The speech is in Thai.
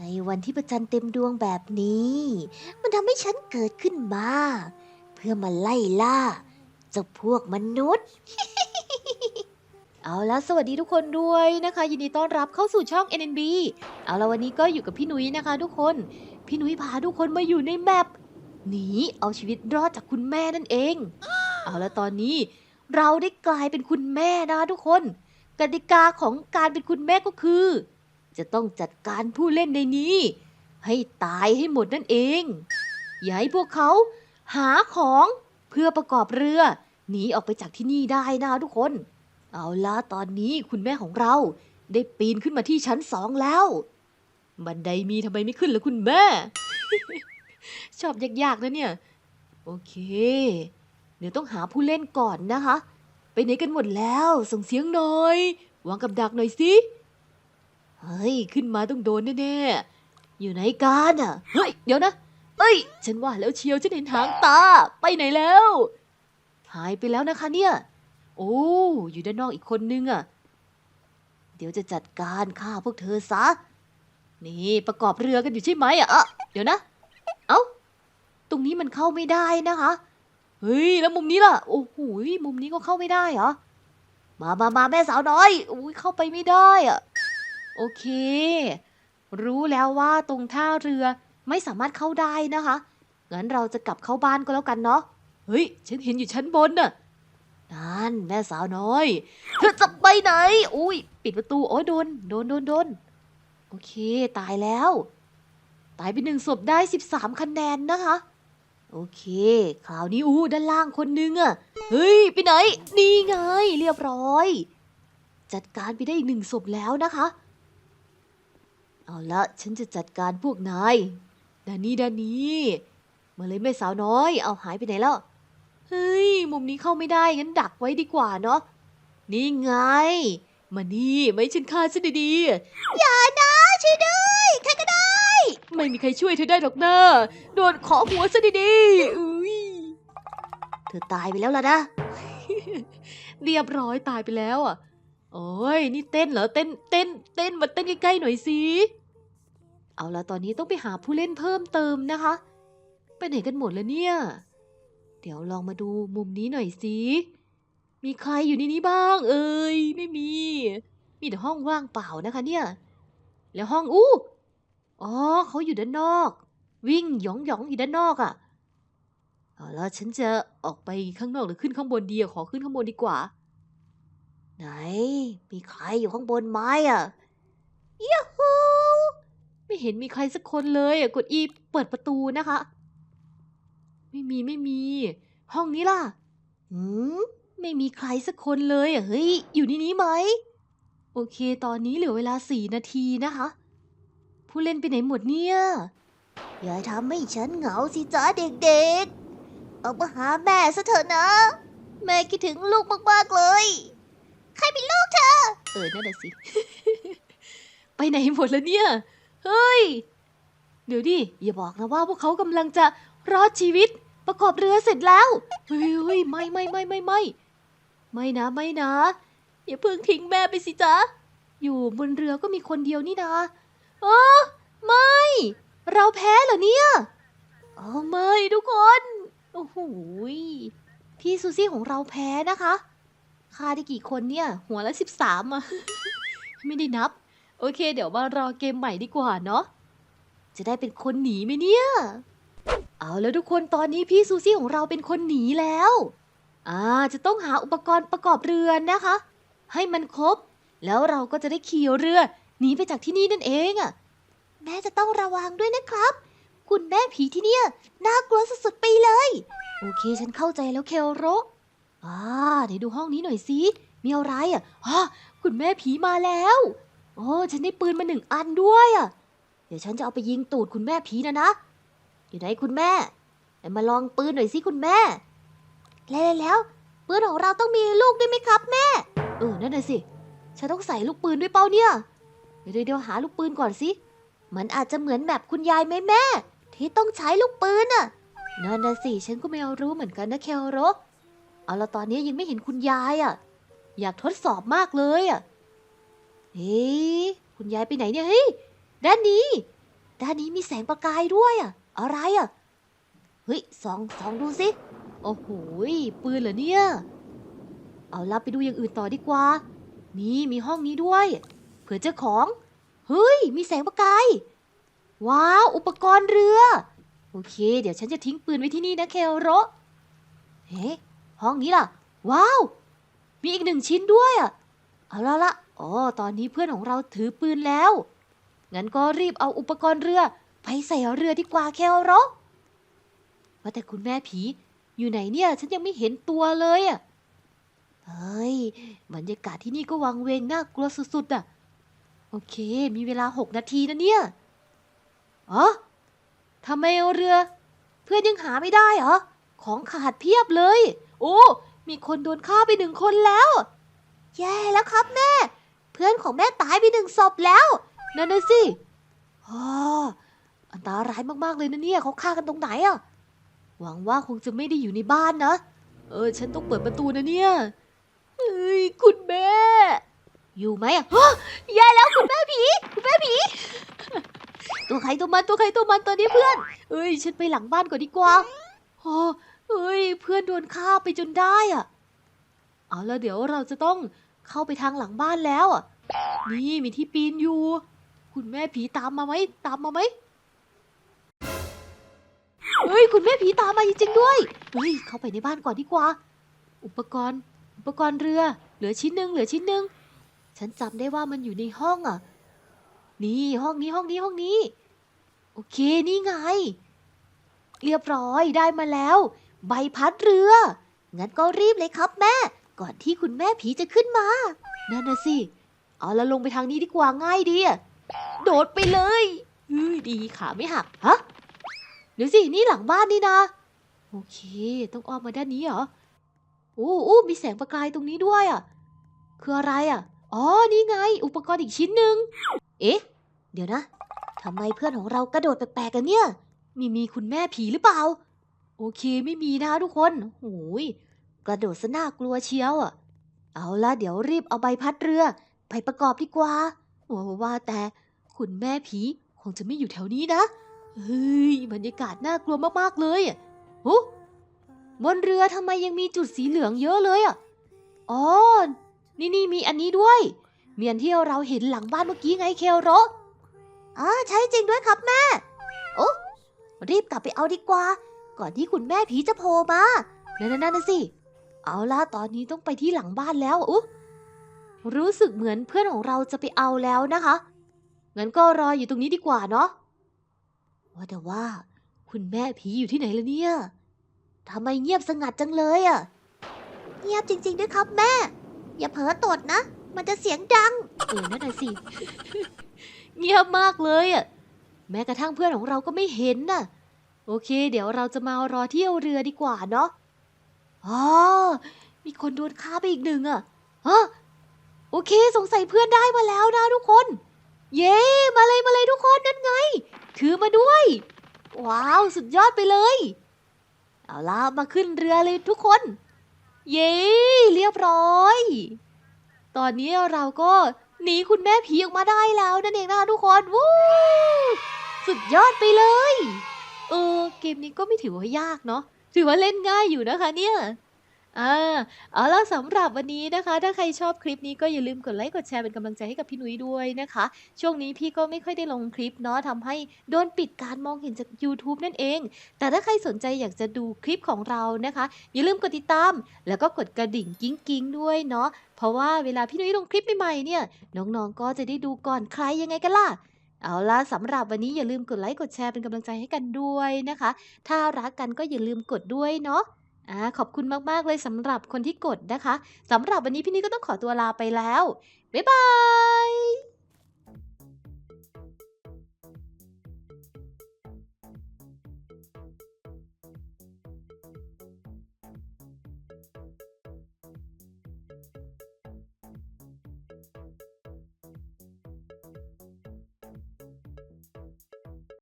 ในวันที่ประจันทร์เต็มดวงแบบนี้ มันทำให้ฉันเกิดขึ้นมา เพื่อมาไล่ล่าเจ้าพวกมนุษย์ เอาละสวัสดีทุกคนด้วยนะคะ ยินดีต้อนรับเข้าสู่ช่อง NNB เอาละวันนี้ก็อยู่กับพี่นุ้ยนะคะ ทุกคน พี่นุ้ยพาทุกคนมาอยู่ในแมปหนีเอาชีวิตรอดจากคุณแม่นั่นเอง เอาละตอนนี้เราได้กลายเป็นคุณแม่นะทุกคน กติกาของการเป็นคุณแม่ก็คือ จะต้องจัดการผู้เล่นในนี้ ให้ตายให้หมดนั่นเอง อย่าให้พวกเขาหาของเพื่อประกอบเรือหนีออกไปจากที่นี่ได้นะทุกคน เอาละตอนนี้คุณแม่ของเราได้ปีนขึ้นมาที่ชั้นสองแล้ว บันไดมีทำไมไม่ขึ้นล่ะคุณแม่ ชอบยากๆนะเนี่ย โอเค เดี๋ยวต้องหาผู้เล่นก่อนนะคะ ไปไหนกันหมดแล้ว ส่งเสียงหน่อยวางกับดักหน่อยสิ เฮ้ย ขึ้นมาต้องโดนแน่ๆ อยู่ไหนกันอะ เฮ้ย เดี๋ยวนะ เอ้ย ฉันว่าแล้วเชียวฉันเห็นหางตา ไปไหนแล้ว หายไปแล้วนะคะเนี่ย โอ้ อยู่ด้านนอกอีกคนนึงอะ เดี๋ยวจะจัดการฆ่าพวกเธอซะ นี่ประกอบเรือกันอยู่ใช่ไหมอะอะเดี๋ยวนะ เอ้า ตรงนี้มันเข้าไม่ได้นะคะ เฮ้ย แล้วมุมนี้ล่ะ โอ้โห มุมนี้ก็เข้าไม่ได้เหรอ มามามาแม่สาวน้อย อุ้ยเข้าไปไม่ได้อะ โอเค รู้แล้วว่าตรงท่าเรือไม่สามารถเข้าได้นะคะ งั้นเราจะกลับเข้าบ้านก็แล้วกันเนาะ เฮ้ย ฉันเห็นอยู่ชั้นบนน่ะ นั่นแม่สาวน้อย เธอจะไปไหน อุ้ย ปิดประตู โอ้ยโดน โดน โดน โดน โอเค ตายแล้ว ตายไปหนึ่งศพได้13คะแนนนะคะ โอเคคราวนี้อู้ด้านล่างคนนึงอะเฮ้ย ไปไหน นี่ไง เรียบร้อย จัดการไปได้อีกหนึ่งศพแล้วนะคะ เอาละฉันจะจัดการพวกนายดานนี้ดานนี้มาเลยแม่สาวน้อย เอาหายไปไหนแล้ว เฮ้ย มุมนี้เข้าไม่ได้งั้นดักไว้ดีกว่าเนาะ นี่ไง มานี่ไม่ฉันฆ่าฉันดีๆ อย่านะช่วยด้วยใครก็ได้ ไม่มีใครช่วยเธอได้หรอกนะโดนขอหัวซะดีๆอุ้ยเธอตายไปแล้วล่ะนะ เรียบร้อยตายไปแล้วอะ โอ้ย นี่เต้นเหรอ เต้น เต้น เต้น มาเต้นใกล้ๆหน่อยสิ เอาละตอนนี้ต้องไปหาผู้เล่นเพิ่มเติมนะคะ ไปไหนกันหมดแล้วเนี่ย เดี๋ยวลองมาดูมุมนี้หน่อยสิมีใครอยู่ในนี้บ้าง เอ่ยไม่มี มีแต่ห้องว่างเปล่านะคะเนี่ย แล้วห้องอู้อ๋อเขาอยู่ด้านนอก วิ่งหยองหยองอยู่ด้านนอกอะ่ะเอาแล้วฉันจะออกไปข้างนอกหรือขึ้นข้างบนดีอะขอขึ้นข้างบนดีกว่า ไหน มีใครอยู่ข้างบนไหมอะยูฮู ไม่เห็นมีใครสักคนเลยอะกดอีเปิดประตูนะคะ ไม่มีไม่มี ห้องนี้ล่ะหืมไม่มีใครสักคนเลยอะเฮ้ย อยู่ในนี้ไหม โอเค ตอนนี้เหลือเวลาสี่นาทีนะคะ ผู้เล่นไปไหนหมดเนี่ย อย่าทำให้ฉันเหงาสิจ้าเด็กๆ ออกมาหาแม่ซะเถอะนะ แม่คิดถึงลูกมากๆเลย ใครเป็นลูกเธอ เออ นั่นแหะสิ ไปไหนหมดแล้วเนี่ย เฮ้ย เดี๋ยวดิอย่าบอกนะว่าพวกเขากำลังจะรอดชีวิตประกอบเรือเสร็จแล้วเฮ้ยไม่ไม่ไม่ไม่ไม่ไม่นะไม่นะอย่าเพิ่งทิ้งแม่ไปสิจ๊ะอยู่บนเรือก็มีคนเดียวนี่นะเออไม่ เราแพ้เหรอเนี่ยอ๋อไม่ทุกคนโอ้โหพี่ซูซี่ของเราแพ้นะคะฆ่าได้กี่คนเนี่ย หัวละสิบสามอะไม่ได้นับ โอเค เดี๋ยวมารอเกมใหม่ดีกว่าเนาะ จะได้เป็นคนหนีไหมเนี่ย เอาแล้วทุกคนตอนนี้พี่ซูซี่ของเราเป็นคนหนีแล้ว อ่า จะต้องหาอุปกรณ์ประกอบเรือนนะคะ ให้มันครบ แล้วเราก็จะได้ขี่เรือหนีไปจากที่นี่นั่นเองอะแม่จะต้องระวังด้วยนะครับ คุณแม่ผีที่เนี่ยน่ากลัวสุดๆไปเลย โอเคฉันเข้าใจแล้วเคโรอ่าเดี๋ยวดูห้องนี้หน่อยสิมีอะไรอะอ๋อคุณแม่ผีมาแล้ว อ้ฉันได้ปืนมาหนึ่งอันด้วยอะเดี๋ยวฉันจะเอาไปยิงตูดคุณแม่ผีนะนะ อยู่ไหนคุณแม่ไหนมาลองปืนหน่อยสิคุณแม่ แล้วแล้วปืนของเราต้องมีลูกด้วยไหมครับแม่ เออ นั่นน่ะสิ ฉันต้องใส่ลูกปืนด้วยเปล่าเนี่ย เดี๋ยวเดี๋ยวหาลูกปืนก่อนสิ มันอาจจะเหมือนแบบคุณยายไหมแม่ ที่ต้องใช้ลูกปืนน่ะ นั่นน่ะสิ ฉันก็ไม่เอารู้เหมือนกันนะเคโรเอาละตอนนี้ยังไม่เห็นคุณยายอะ อยากทดสอบมากเลยอะ เฮ้ยคุณยายไปไหนเนี่ยเฮ้ยด้านนี้ ด้านนี้มีแสงประกายด้วยอะอะไรอะเฮ้ยสองสองดูสิโอ้โหปืนเหรอเนี่ย เอาลับไปดูอย่างอื่นต่อดีกว่า นี่มีห้องนี้ด้วย เผื่อเจอของ เฮ้ย มีแสงประกาย ว้าว อุปกรณ์เรือ โอเค เดี๋ยวฉันจะทิ้งปืนไว้ที่นี่นะเคโรเฮ้ห้องนี้ล่ะ ว้าว มีอีกหนึ่งชิ้นด้วยอะ เอาละละ อ๋อ ตอนนี้เพื่อนของเราถือปืนแล้ว งั้นก็รีบเอาอุปกรณ์เรือ ไปใส่เรือดีกว่าเคโรว่าแต่คุณแม่ผีอยู่ไหนเนี่ย ฉันยังไม่เห็นตัวเลยอะ เฮ้ย บรรยากาศที่นี่ก็วังเวงน่ากลัวสุดๆอะ โอเค มีเวลาหกนาทีนะเนี่ย อ๋อทำไมเรือ เพื่อนยังหาไม่ได้เหรอ ของขาดเพียบเลย โอ้ มีคนโดนฆ่าไปหนึ่งคนแล้ว แย่แล้วครับแม่ พื่อนของแม่ตายไปหนึ่งศพแล้ว นั่นน่ะสิอ๋ออันตรายมากๆเลยนะเนี่ยเขาฆ่ากันตรงไหนอะหวังว่าคงจะไม่ได้อยู่ในบ้านนะ เออ ฉันต้องเปิดประตูนะเนี่ย เฮ้ย คุณแม่ อยู่ไหมอะฮะแย่แล้วคุณแม่ผี คุณแม่ผี ตัวใครตัวมันตัวใครตัวมันตัวนี้เพื่อน เอ้ย ฉันไปหลังบ้านก่อนดีกว่าโอ้เอ้ย เพื่อนโดนฆ่าไปจนได้อะเอาแล้วเดี๋ยวเราจะต้อง เข้าไปทางหลังบ้านแล้วนี่มีที่ปีนอยู่ คุณแม่ผีตามมาไหมตามมาไหมเฮ้ยคุณแม่ผีตามมาจริงๆด้วยเฮ้ยเข้าไปในบ้านก่อนดีกว่า อุปกรณ์ อุปกรณ์เรือ เหลือชิ้นหนึ่งเหลือชิ้นหนึ่งฉันจำได้ว่ามันอยู่ในห้องอะ นี่ห้องนี้ห้องนี้ห้องนี้ โอเคนี่ไง เรียบร้อยได้มาแล้ว ใบพัดเรือ งั้นก็รีบเลยครับแม่ ก่อนที่คุณแม่ผีจะขึ้นมา นั่นนะสิ เอาละลงไปทางนี้ดีกว่าง่ายดีอะโดดไปเลยเฮ้ยดีขาไม่หัก ฮะ เดี๋ยวสิ นี่หลังบ้านนี่นะ โอเค ต้องอ้อมมาด้านนี้เหรอโอ้โอ้มีแสงประกายตรงนี้ด้วยอะ คืออะไรอะ อ๋อ นี่ไง อุปกรณ์อีกชิ้นหนึ่ง เอ๊ะ เดี๋ยวนะทำไมเพื่อนของเรากระโดดแปลกๆกันเนี่ย มีมีคุณแม่ผีหรือเปล่า โอเค ไม่มีนะทุกคนโอ้ย กระโดดซะน่ากลัวเชียวอะ เอาละเดี๋ยวรีบเอาใบพัดเรือ ไปประกอบดีกว่าโอ้ว่าแต่คุณแม่ผีคงจะไม่อยู่แถวนี้นะ เฮ้ยบรรยากาศน่ากลัวมากๆเลยอะโอ้บนเรือทำไมยังมีจุดสีเหลืองเยอะเลยอะ อ๋อ นี่นี่มีอันนี้ด้วย เมียนที่เราเห็นหลังบ้านเมื่อกี้ไงเคลโรอ๋อใช่จริงด้วยครับแม่ โอ้รีบกลับไปเอาดีกว่า ก่อนที่คุณแม่ผีจะโผล่มา นั่นนั่นนะสิ เอาล่ะตอนนี้ต้องไปที่หลังบ้านแล้วอุ๊รู้สึกเหมือนเพื่อนของเราจะไปเอาแล้วนะคะงั้นก็รออยู่ตรงนี้ดีกว่าเนาะว่าแต่ว่า คุณแม่ผีอยู่ที่ไหนล่ะเนี่ยทำไมเงียบสงัดจังเลยอะเงียบจริงๆด้วยครับแม่ อย่าเผลอตดนะ มันจะเสียงดังเออนั่นน่ะสิ เงียบมากเลยอะแม้กระทั่งเพื่อนของเราก็ไม่เห็นน่ะ โอเค เดี๋ยวเราจะมารอเที่ยวเรือดีกว่าเนาะ อ๋อมีคนโดนฆ่าไปอีกหนึ่งอะฮะโอเค สงสัยเพื่อนได้มาแล้วนะทุกคน เย้ มาเลยมาเลยทุกคนนั่นไง ถือมาด้วย ว้าวสุดยอดไปเลย เอาล่ะมาขึ้นเรือเลยทุกคน เย้เรียบร้อย ตอนนี้เราก็หนีคุณแม่ผีออกมาได้แล้วนั่นเองนะคะทุกคนวู้สุดยอดไปเลย เออเกมนี้ก็ไม่ถือว่ายากเนาะ ถือว่าเล่นง่ายอยู่นะคะเนี่ยอ่าเอาล่ะสำหรับวันนี้นะคะ ถ้าใครชอบคลิปนี้ก็อย่าลืมกดไลค์กดแชร์เป็นกำลังใจให้กับพี่นุ้ยด้วยนะคะ ช่วงนี้พี่ก็ไม่ค่อยได้ลงคลิปเนาะทำให้โดนปิดการมองเห็นจาก YouTube นั่นเอง แต่ถ้าใครสนใจอยากจะดูคลิปของเรานะคะ อย่าลืมกดติดตาม แล้วก็กดกระดิ่งกิ้งกิ้งด้วยเนาะเพราะว่าเวลาพี่นุ้ยลงคลิปใหม่ๆเนี่ยน้องๆก็จะได้ดูก่อนใครยังไงกันล่ะ เอาละสำหรับวันนี้อย่าลืมกดไลค์กดแชร์เป็นกำลังใจให้กันด้วยนะคะ ถ้ารักกันก็อย่าลืมกดด้วยเนาะอ่าขอบคุณมากๆเลยสำหรับคนที่กดนะคะสำหรับวันนี้พี่นี่ก็ต้องขอตัวลาไปแล้ว บ๊ายบาย